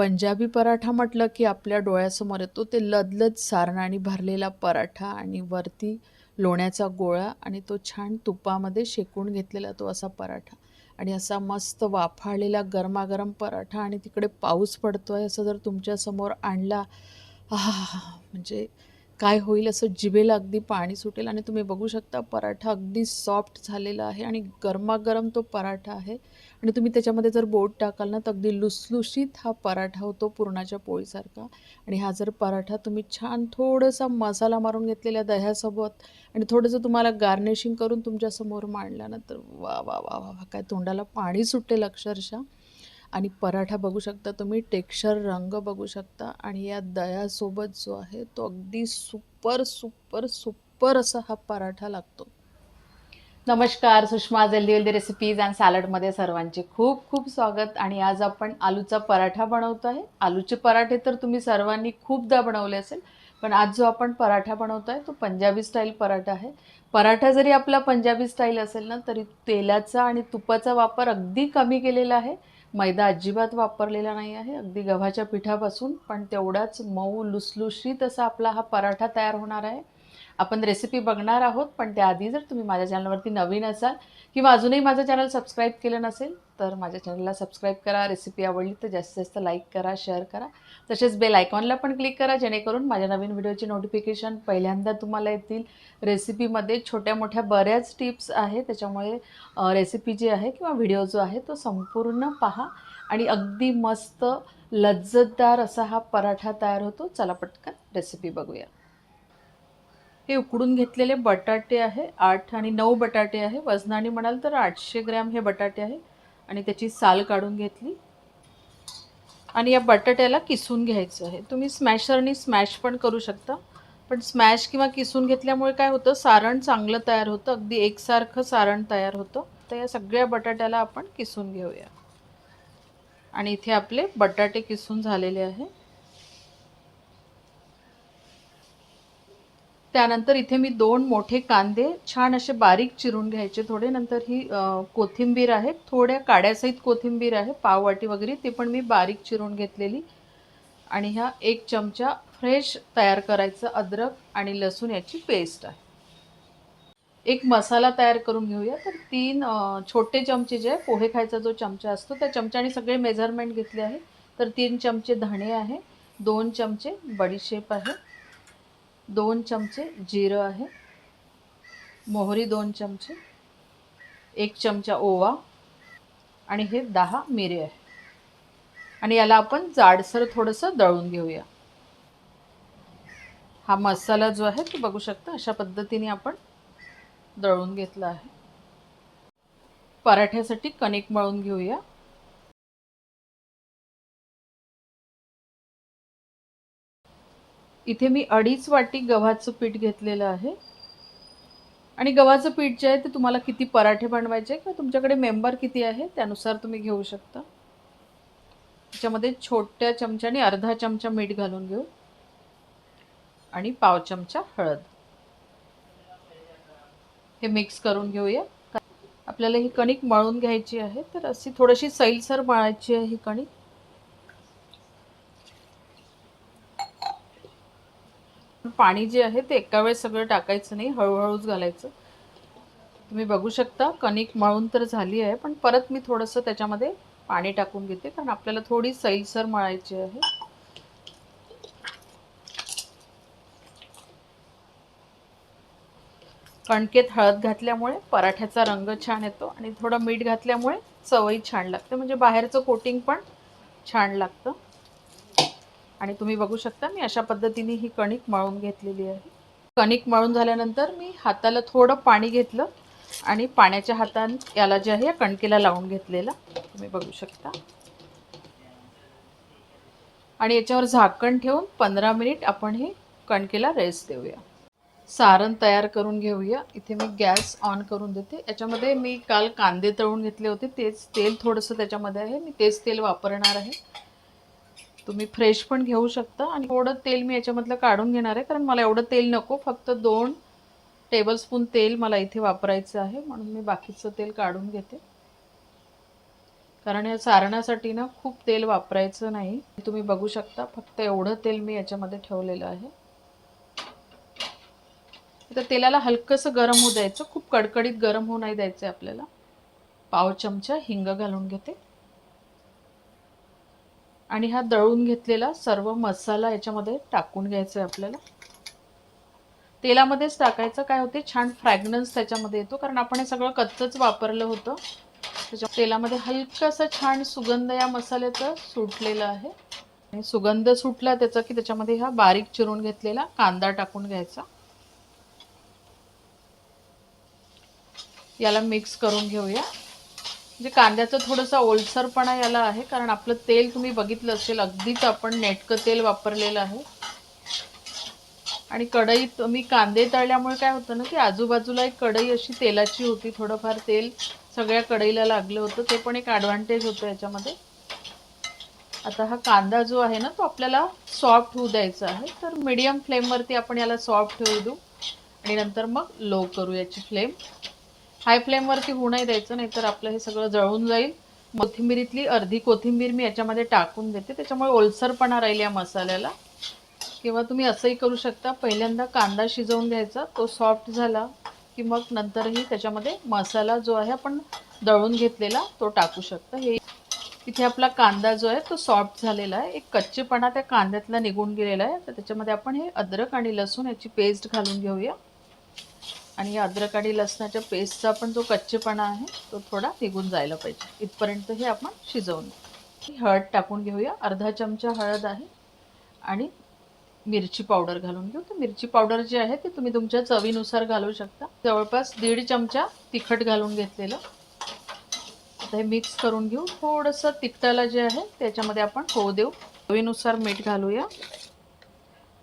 पंजाबी पराठा म्हटलं की आपल्या डोळ्यासमोर येतो ते लदलद सारणाने भरलेला पराठा आणि वरती लोण्याचा गोळा आणि तो छान तुपामध्ये शेकून घेतलेला तो असा पराठा. आणि असा मस्त वाफाळलेला गरमागरम पराठा आणि तिकडे पाऊस पडतो आहे असं जर तुमच्यासमोर आणला हा म्हणजे काय होईल असं जिभेला अगदी पाणी सुटेल आणि तुम्ही बघू शकता पराठा अगदी सॉफ्ट झालेला आहे आणि गरमागरम तो पराठा आहे. आणि तुम्ही त्याच्यामध्ये जर बोट टाकाल ना तर अगदी लुसलुशीत हा पराठा होतो पुरणाच्या पोळीसारखा. आणि हा जर पराठा तुम्ही छान थोडासा मसाला मारून घेतलेल्या दह्यासोबत आणि थोडंसं तुम्हाला गार्निशिंग करून तुमच्यासमोर मांडला ना तर वा वा वा वा वा काय तोंडाला पाणी सुटेल अक्षरशः. आणि पराठा बघू शकता तुम्ही टेक्स्चर रंग बघू शकता आणि या दह्यासोबत जो आहे तो अगदी सुपर सुपर सुपर असा हा पराठा लागतो. नमस्कार सुषमा जल्दी हेल्दी रेसिपीज अँड सॅलडमध्ये सर्वांचे खूप खूप स्वागत. आणि आज आपण आलूचा पराठा बनवतो आहे. आलूचे पराठे तर तुम्ही सर्वांनी खूपदा बनवले असेल पण आज जो आपण पराठा बनवतो आहे तो पंजाबी स्टाईल पराठा आहे. पराठा जरी आपला पंजाबी स्टाईल असेल ना तरी तेलाचा आणि तुपाचा वापर अगदी कमी केलेला आहे. मैदा अजिबात वापरलेला नाही आहे. अगदी गव्हाच्या पिठापासून पण तेवढाच मऊ लुसलुशीत असा आपला हा पराठा तयार होणार आहे. आपण रेसिपी बघणार आहोत पण त्याआधी जर तुम्ही माझ्या चॅनलवरती नवीन असाल किंवा अजूनही माझं चॅनल सबस्क्राईब केलं नसेल तर माझ्या चॅनलला सबस्क्राईब करा. रेसिपी आवडली तर जास्तीत जास्त लाईक करा शेअर करा. तसेच बेल आयकॉनला पण क्लिक करा जेणेकरून माझ्या नवीन व्हिडिओची नोटिफिकेशन पहिल्यांदा तुम्हाला येतील. रेसिपीमध्ये छोट्या मोठ्या बऱ्याच टिप्स आहे त्याच्यामुळे रेसिपी जी आहे किंवा व्हिडिओ जो आहे तो संपूर्ण पहा आणि अगदी मस्त लज्जतदार असा हा पराठा तयार होतो. चला पटकन रेसिपी बघूया. हे उकडून घेतलेले बटाटे आहे आठ आणि नऊ बटाटे आहे. वजनाने म्हणाल तर आठशे ग्रॅम हे बटाटे आहे. आणि त्याची साल काढून घेतली. आणि या बटाट्याला किसून घ्यायचं आहे. तुम्ही स्मॅशरनी स्मॅश पण करू शकता. पण स्मॅश किंवा किसून घेतल्यामुळे काय होतं? सारण चांगलं तयार होतं. अगदी एकसारखं सारण तयार होतं. तर या सगळ्या बटाट्याला आपण किसून घेऊया. आणि इथे आपले बटाटे किसून झालेले आहे. त्यानंतर इथे मी दोन मोठे कांदे छान असे बारीक चिरून घ्यायचे थोडे. नंतर ही कोथिंबीर आहे. थोड्या काड्यासहित कोथिंबीर आहे. पाववाटी वगैरे. ते पण मी बारीक चिरून घेतलेली. आणि ह्या एक चमचा फ्रेश तयार करायचं अद्रक आणि लसूण याची पेस्ट आहे. एक मसाला तयार करून घेऊया. तर तीन छोटे चमचे जे आहे पोहे खायचा जो चमचा असतो त्या चमच्याने सगळे मेजरमेंट घेतले आहे. तर तीन चमचे धणे आहे. दोन चमचे बडीशेप आहे. दोन चमचे जिरं आहे. मोहरी दोन चमचे एक चमचा ओवा आणि हे दहा मिरे आहे. आणि याला आपण जाडसर थोडंसं दळून घेऊया. हा मसाला जो आहे तो बघू शकता अशा पद्धतीने आपण दळून घेतला आहे. पराठ्यासाठी कणिक मळून घेऊया. इथे मी अडीच वाटी गव्हाचं पीठ घेतलेलं आहे. आणि गव्हाचं पीठ जे आहे ते तुम्हाला किती पराठे बनवायचे किंवा तुमच्याकडे मेंबर किती आहे त्यानुसार तुम्ही घेऊ शकता. त्याच्यामध्ये छोट्या चमच्याने अर्धा चमचा मीठ घालून घेऊ. आणि पाव चमचा हळद. हे मिक्स करून घेऊया. आपल्याला ही कणिक मळून घ्यायची आहे तर अशी थोडीशी सैलसर मळायची आहे ही कणिक. पाणी जे आहे ते एका वेळेस सगळं टाकायचं नाही हळूहळूच घालायचं. तुम्ही बघू शकता कणिक मळून तर झाली आहे पण परत मी थोडंसं त्याच्यामध्ये पाणी टाकून घेते कारण आपल्याला थोडी सैलसर मळायची आहे. कणकेत हळद घातल्यामुळे पराठ्याचा रंग छान येतो आणि थोडं मीठ घातल्यामुळे चवही छान लागते म्हणजे बाहेरचं कोटिंग पण छान लागतं. आणि तुम्ही बघू शकता मी अशा पद्धतीने ही कणिक मळून घेतलेली आहे. कणिक मळून झाल्यानंतर मी हाताला थोडं पाणी घेतलं आणि पाण्याच्या हाताने याला जे आहे या कणकेला लावून घेतलेला. तुम्ही बघू शकता. आणि याच्यावर झाकण ठेवून पंधरा मिनिट आपण हे कणकेला रेस्ट देऊया. सारण तयार करून घेऊया. इथे मी गॅस ऑन करून देते. याच्यामध्ये मी काल कांदे तळून घेतले होते. तेच तेल थोडंसं त्याच्यामध्ये आहे. मी तेच तेल वापरणार आहे. तुम्ही फ्रेश पण घेऊ शकता. आणि थोडं तेल मी याच्यामधलं काढून घेणार आहे. कारण मला एवढं तेल नको. फक्त दोन टेबलस्पून तेल मला इथे वापरायचं आहे. म्हणून मी बाकीचं तेल काढून घेते. कारण या सारण्यासाठी ना खूप तेल वापरायचं नाही. तुम्ही बघू शकता फक्त एवढं तेल मी याच्यामध्ये ठेवलेलं आहे. तर तेलाला हलकंसं गरम होऊ द्यायचं. खूप कडकडीत गरम होऊ नाही द्यायचं आपल्याला. पाव चमचा हिंग घालून घेते. आणि हा दळून घेतलेला सर्व मसाला याच्यामध्ये टाकून घ्यायचा आहे आपल्याला. तेलामध्येच टाकायचं. काय होते? छान फ्रॅग्रन्स त्याच्यामध्ये येतो. कारण आपण हे सगळं कच्चंच वापरलं होतं. त्याच्या तेलामध्ये हलकासा छान सुगंध या मसाल्याचं सुटलेलं आहे. आणि सुगंध सुटला त्याचा की त्याच्यामध्ये हा बारीक चिरून घेतलेला कांदा टाकून घ्यायचा. याला मिक्स करून घेऊया. म्हणजे कांद्याचं थोडंसं ओलसरपणा याला आहे कारण आपलं तेल तुम्ही बघितलं असेल अगदीच आपण नेटकं तेल वापरलेलं आहे. आणि कढईत मी कांदे तळल्यामुळे काय होतं ना की आजूबाजूला एक कढई अशी तेलाची होती थोडंफार तेल सगळ्या कढईला लागलं होतं ते पण एक ॲडव्हान्टेज होतं याच्यामध्ये. आता हा कांदा जो आहे ना तो आपल्याला सॉफ्ट होऊ द्यायचा आहे तर मीडियम फ्लेमवरती आपण याला सॉफ्ट होऊ देऊ. आणि नंतर मग लो करू याची फ्लेम हाय फ्लेमवरती होऊ नाही द्यायचं नाहीतर आपलं हे सगळं जळून जाईल. कोथिंबीरीतली अर्धी कोथिंबीर मी याच्यामध्ये टाकून देते. त्याच्यामुळे ओलसरपणा राहील या मसाल्याला. किंवा तुम्ही असंही करू शकता. पहिल्यांदा कांदा शिजवून घ्यायचा. तो सॉफ्ट झाला की मग नंतरही त्याच्यामध्ये मसाला जो आहे आपण दळून घेतलेला तो टाकू शकता. हे इथे आपला कांदा जो आहे तो सॉफ्ट झालेला आहे. एक कच्चेपणा त्या कांद्यातला निघून गेलेला आहे. तर त्याच्यामध्ये आपण हे अद्रक आणि लसूण याची पेस्ट घालून घेऊया. आणि या अद्रक आणि लसणाच्या पेस्टचा पण जो कच्चेपणा आहे तो थोडा निघून जायला पाहिजे. इथपर्यंत हे आपण शिजवून हळद टाकून घेऊया. अर्धा चमचा हळद आहे. आणि मिरची पावडर घालून घेऊ. तर मिरची पावडर जी आहे ती तुम्ही तुमच्या चवीनुसार घालू शकता. जवळपास दीड चमचा तिखट घालून घेतलेलं. आता हे मिक्स करून घेऊ. थोडंसं तिखटाला जे आहे त्याच्यामध्ये आपण होऊ देऊ. चवीनुसार मीठ घालूया.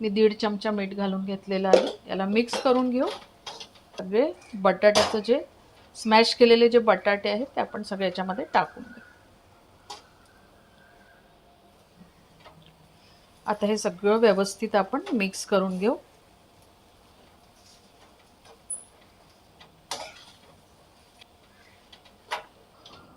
मी दीड चमचा मीठ घालून घेतलेलं आहे. याला मिक्स करून घेऊ. सगळे बटाट्याचं जे स्मॅश केलेले जे बटाटे आहेत ते आपण सगळे याच्यामध्ये टाकून घेऊ आता हे सगळं व्यवस्थित आपण मिक्स करून घेऊ.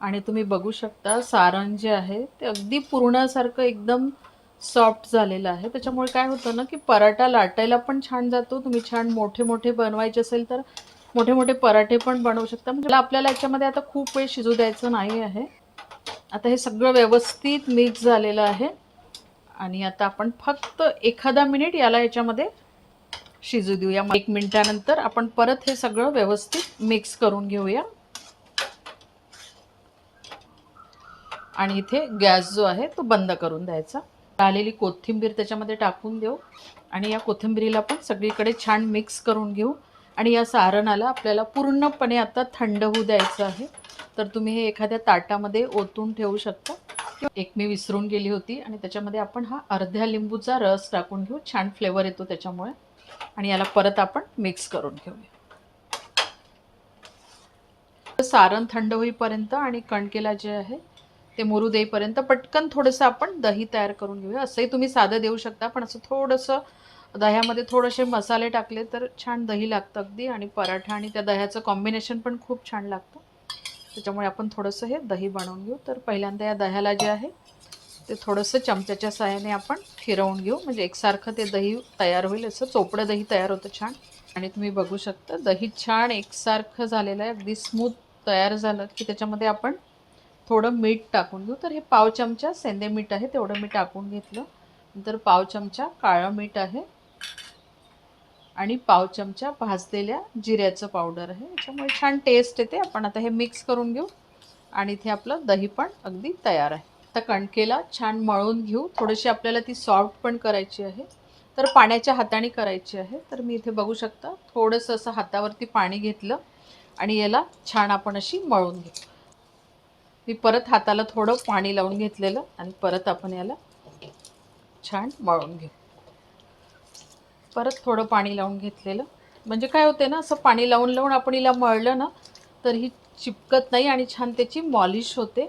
आणि तुम्ही बघू शकता सारण जे आहे ते अगदी पूर्णासारखं एकदम सॉफ्ट झालेलं आहे. त्याच्यामुळे काय होतं ना की पराठा लाटायला पण छान जातो. तुम्ही छान मोठे मोठे बनवायचे असेल तर मोठे मोठे पराठे पण बनवू शकता. म्हणजे आपल्याला याच्यामध्ये आता खूप वेळ शिजू द्यायचं नाही आहे. आता हे सगळं व्यवस्थित मिक्स झालेलं आहे. आणि आता आपण फक्त एखादा मिनिट याला याच्यामध्ये शिजू देऊया. मग एक मिनिटानंतर आपण परत हे सगळं व्यवस्थित मिक्स करून घेऊया. आणि इथे गॅस जो आहे तो बंद करून द्यायचा. आलेली कोथिंबीर त्याच्यामध्ये टाकून देऊ. आणि या कोथिंबीरीला पण सगळीकडे छान मिक्स करून घेऊ. आणि या सारणाला आपल्याला पूर्णपणे आता थंड होऊ द्यायचं आहे. तर तुम्ही हे एखाद्या ताटामध्ये ओतून ठेवू शकता. एक मी विसरून गेली होती आणि त्याच्यामध्ये आपण हा अर्ध्या लिंबूचा रस टाकून घेऊ. छान फ्लेवर येतो त्याच्यामुळे. आणि याला परत आपण मिक्स करून घेऊया. सारण थंड होईपर्यंत आणि कणकेला जे आहे ते मोरू देईपर्यंत पटकन थोडंसं आपण दही तयार करून घेऊया. असंही तुम्ही साधं देऊ शकता पण असं थोडंसं दह्यामध्ये थोडेसे मसाले टाकले तर छान दही लागतं अगदी आणि पराठा आणि त्या दह्याचं कॉम्बिनेशन पण खूप छान लागतं. त्याच्यामुळे आपण थोडंसं हे दही बनवून घेऊ. तर पहिल्यांदा या दह्याला जे आहे ते थोडंसं चमच्याच्या साह्याने आपण फिरवून घेऊ. म्हणजे एकसारखं ते दही तयार होईल असं चोपडं दही तयार होतं छान. आणि तुम्ही बघू शकता दही छान एकसारखं झालेलं आहे. अगदी स्मूथ तयार झालं की त्याच्यामध्ये आपण थोडं मीठ टाकून घेऊ. तर हे पाव चमचा सेंदे मीठ आहे तेवढं मी टाकून घेतलं. नंतर पाव चमचा काळं मीठ आहे. आणि पाव चमचा भाजलेल्या जिऱ्याचं पावडर आहे. याच्यामुळे छान टेस्ट येते. आपण आता हे मिक्स करून घेऊ. आणि इथे आपलं दही पण अगदी तयार आहे. आता कणकेला छान मळून घेऊ. थोडीशी आपल्याला ती सॉफ्ट पण करायची आहे. तर पाण्याच्या हाताने करायची आहे. तर मी इथे बघू शकता थोडंसं असं हातावरती पाणी घेतलं. आणि याला छान आपण अशी मळून घेऊ मी परत हाताला थोडं पाणी लावून घेतलेलं आणि परत आपण याला छान मळून घेऊ. परत थोडं पाणी लावून घेतलेलं. म्हणजे काय होते ना असं पाणी लावून लावून आपण हिला मळलं ना तर ही चिपकत नाही आणि छान त्याची मॉलिश होते.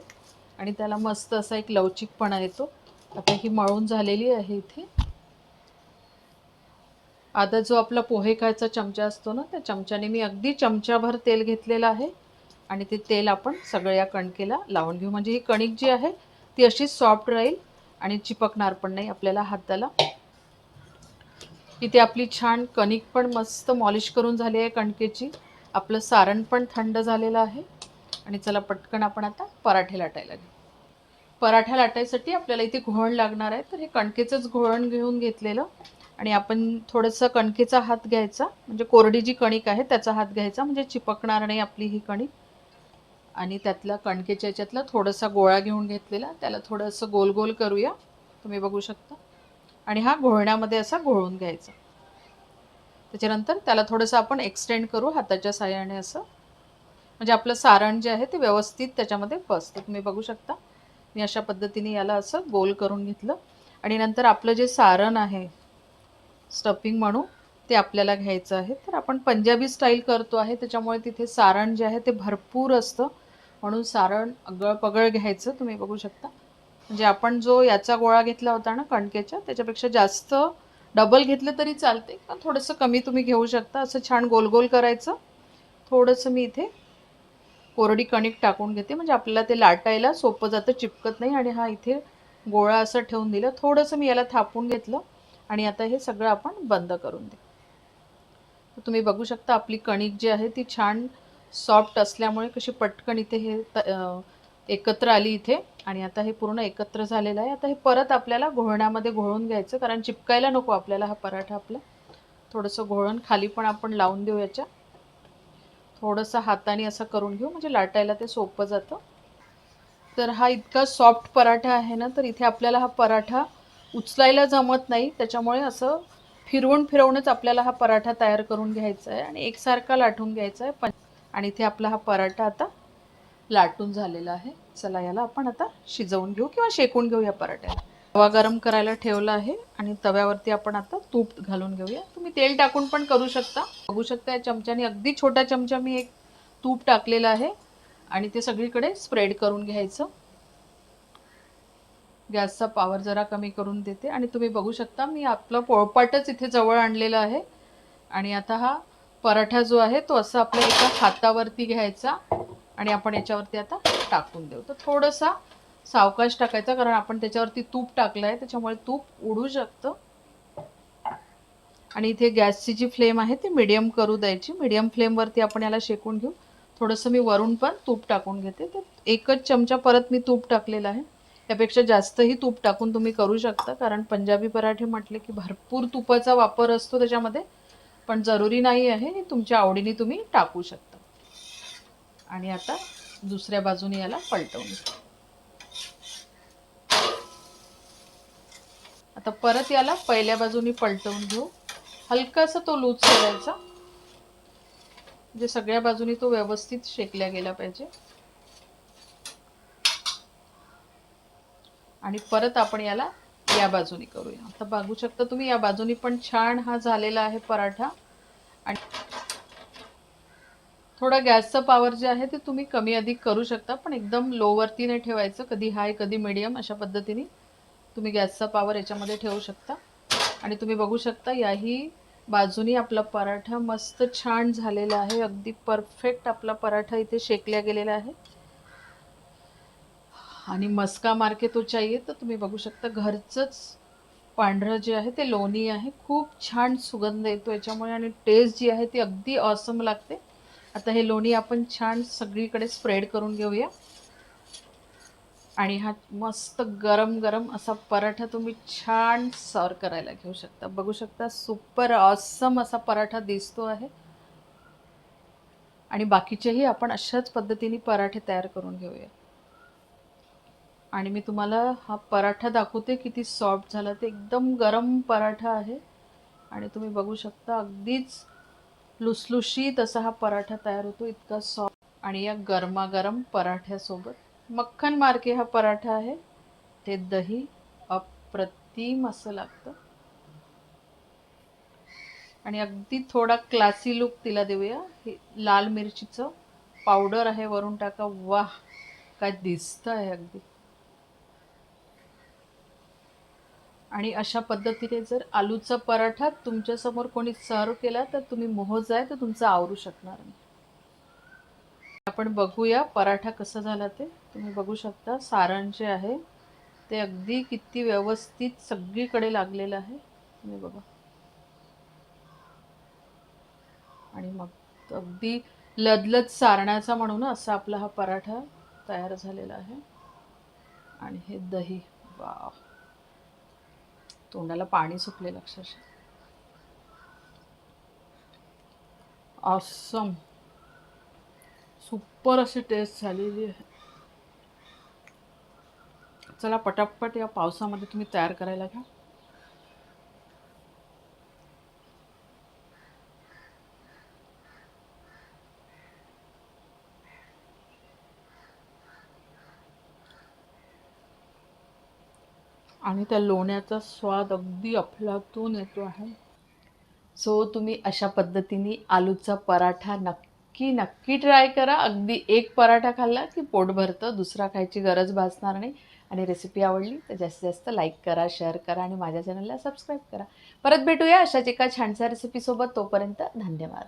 आणि त्याला मस्त असा एक लवचिकपणा येतो. आता ही मळून झालेली आहे इथे. आता जो आपला पोहे खायचा चमचा असतो ना त्या चमच्याने मी अगदी चमच्याभर तेल घेतलेलं आहे. आणि ते तेल आपण सगळं या कणकेला लावून घेऊ. म्हणजे ही कणिक जी आहे ती अशी सॉफ्ट राहील आणि चिपकणार पण नाही आपल्याला हाताला. इथे आपली छान कणिक पण मस्त मॉलिश करून झाली आहे कणकेची. आपलं सारण पण थंड झालेलं आहे. आणि चला पटकन आपण आता पराठे लाटायला घेऊ. पराठा लाटायसाठी आपल्याला इथे घोळण लागणार आहे. तर हे कणकेचंच घोळण घेऊन घेतलेलं. आणि आपण थोडंसं कणकेचा हात घ्यायचा. म्हणजे कोरडी जी कणिक आहे त्याचा हात घ्यायचा. म्हणजे चिपकणार नाही आपली ही कणिक. आणि त्यातला कणकेच्या याच्यातला थोडासा गोळा घेऊन घेतलेला त्याला थोडंसं गोल गोल करूया. तुम्ही बघू शकता. आणि हा घोळण्यामध्ये असा घोळून घ्यायचा. त्याच्यानंतर त्याला थोडंसं आपण एक्सटेंड करू हाताच्या साह्याने असं. म्हणजे आपलं सारण जे आहे ते व्यवस्थित त्याच्यामध्ये बसतं. तुम्ही बघू शकता. मी अशा पद्धतीने याला असं गोल करून घेतलं. आणि नंतर आपलं जे सारण आहे स्टफिंग म्हणू ते आपल्याला घ्यायचं आहे. तर आपण पंजाबी स्टाईल करतो आहे. त्याच्यामुळे तिथे सारण जे आहे ते भरपूर असतं. म्हणून सारण अगळ पगळ घ्यायचं. तुम्ही बघू शकता. म्हणजे आपण जो याचा गोळा घेतला होता ना कणकेच्या त्याच्यापेक्षा जास्त डबल घेतलं तरी चालते. पण थोडंसं कमी तुम्ही घेऊ शकता. असं छान गोल गोल करायचं. थोडंसं मी इथे कोरडी कणिक टाकून घेते. म्हणजे आपल्याला ते लाटायला सोपं जातं चिपकत नाही. आणि हा इथे गोळा असं ठेवून दिलं. थोडंसं मी याला थापून घेतलं. आणि आता हे सगळं आपण बंद करून दे तुम्ही बघू शकता आपली कणिक जी आहे ती छान सॉफ्ट असल्यामुळे कशी पटकन इथे हे एकत्र आली इथे. आणि आता हे पूर्ण एकत्र झालेलं आहे. आता हे परत आपल्याला घोळण्यामध्ये घोळून घ्यायचं कारण चिपकायला नको आपल्याला हा पराठा आपला. थोडंसं घोळण खाली पण आपण लावून देऊ याच्या. थोडंसं हाताने असं करून घेऊ म्हणजे लाटायला ते सोपं जातं. तर हा इतका सॉफ्ट पराठा आहे ना तर इथे आपल्याला हा पराठा उचलायला जमत नाही. त्याच्यामुळे असं फिरवून फिरवूनच आपल्याला हा पराठा तयार करून घ्यायचा आहे आणि एकसारखा लाटून घ्यायचा आहे. पण आणि इथे आपला हा पराठा आता लाटून झालेला आहे. चला याला आपण आता शिजवून घेऊ किंवा शेकून घेऊ या पराठ्याला. तवा गरम करायला ठेवला आहे आणि तव्यावरती आपण आता तूप घालून घेऊया. तुम्ही तेल टाकून पण करू शकता. बघू शकता या चमच्याने अगदी छोटा चमचा मी एक तूप टाकलेला आहे आणि ते सगळीकडे स्प्रेड करून घ्यायचं. गॅसचा पॉवर जरा कमी करून देते. आणि तुम्ही बघू शकता मी आपलं पोळपाटच इथे जवळ आणलेलं आहे. आणि आता हा पराठा जो आहे तो असा आपल्या एका हातावरती घ्यायचा. आणि आपण याच्यावरती आता टाकून देऊ. तर थोडासा सावकाश टाकायचा कारण आपण त्याच्यावरती तूप टाकलं आहे. त्याच्यामुळे तूप उडू शकतं. आणि इथे गॅसची जी फ्लेम आहे ती मिडियम करू द्यायची. मिडियम फ्लेमवरती आपण याला शेकून घेऊ. थोडंसं मी वरून पण तूप टाकून घेते. तर एकच चमचा परत मी तूप टाकलेलं आहे. त्यापेक्षा जास्तही तूप टाकून तुम्ही करू शकता. कारण पंजाबी पराठे म्हटले की भरपूर तुपाचा वापर असतो त्याच्यामध्ये. पण जरुरी नाही आहे तुमच्या आवडीने तुम्ही टाकू शकता. आणि आता दुसऱ्या बाजूने याला पलटवून घेऊ. आता परत याला पहिल्या बाजूनी पलटवून घेऊ. हलकासा तो लूज करायचा. म्हणजे सगळ्या बाजूनी तो व्यवस्थित शेकल्या गेला पाहिजे. आणि परत आपण याला या बाजूनी करूया. आता बघू शकता तुम्ही या बाजूनी पण छान हा झालेला आहे पराठा. आणि थोडा गॅसचं पॉवर जे आहे ते तुम्ही कमी अधिक करू शकता पण एकदम लोवरती नाही ठेवायचं कधी हाय कधी मिडियम अशा पद्धतीने तुम्ही गॅसचा पॉवर याच्यामध्ये ठेवू शकता. आणि तुम्ही बघू शकता याही बाजूनी आपला पराठा मस्त छान झालेला आहे. अगदी परफेक्ट आपला पराठा इथे शेकल्या गेलेला आहे. आणि मस्का मार्के तो तर तुम्ही बघू शकता. घरचंच पांढरं जे आहे ते लोणी आहे. खूप छान सुगंध येतो याच्यामुळे आणि टेस्ट जी आहे ती अगदी ऑसम लागते. आता हे लोणी आपण छान सगळीकडे स्प्रेड करून घेऊया. आणि हा मस्त गरम गरम असा पराठा तुम्ही छान सर्व करायला घेऊ शकता. बघू शकता सुपर ऑसम असा पराठा दिसतो आहे. आणि बाकीचेही आपण अशाच पद्धतीने पराठे तयार करून घेऊया. आणि मी तुम्हाला हा पराठा दाखवते किती सॉफ्ट झाला. ते एकदम गरम पराठा आहे. आणि तुम्ही बघू शकता अगदीच लुसलुशीत असा हा पराठा तयार होतो. इतका सॉफ्ट आणि या गरमागरम पराठ्यासोबत मक्खन मार्के हा पराठा आहे. ते दही अप्रतिम असं लागतं. आणि अगदी थोडा क्लासी लुक तिला देऊया. हे लाल मिरचीचं पावडर आहे वरून टाका. वाह काय दिसतं आहे अगदी. आणि अशा पद्धतीने जर आलूचा पराठा तुमच्यासमोर कोणी सर्व केला तर तुम्ही मोहज आहे तर तुमचं आवरू शकणार नाही. आपण बघूया पराठा कसा झाला ते. तुम्ही बघू शकता सारण जे आहे. ते अगदी किती व्यवस्थित सगळीकडे लागलेलं आहे. तुम्ही बघा. आणि मग अगदी लदलद सारण्याचा म्हणून असा आपला हा पराठा तयार झालेला आहे. आणि हे दही. वा तोंडाला पाणी सुटलेलं अक्षरशः ऑसम सुपर अशी टेस्ट झालेली आहे. चला पटापट या पावसामध्ये तुम्ही तयार करायला घ्या. आणि त्या लोण्याचा स्वाद अगदी अफलातून येतो आहे. सो तुम्ही अशा पद्धतीने आलूचा पराठा नक्की नक्की ट्राय करा. अगदी एक पराठा खाल्ला की पोट भरतं. दुसरा खायची गरज भासणार नाही. आणि रेसिपी आवडली तर जास्तीत जास्त लाईक करा शेअर करा आणि माझ्या चॅनलला सबस्क्राईब करा. परत भेटूया अशाच एका छानशा रेसिपीसोबत तोपर्यंत धन्यवाद.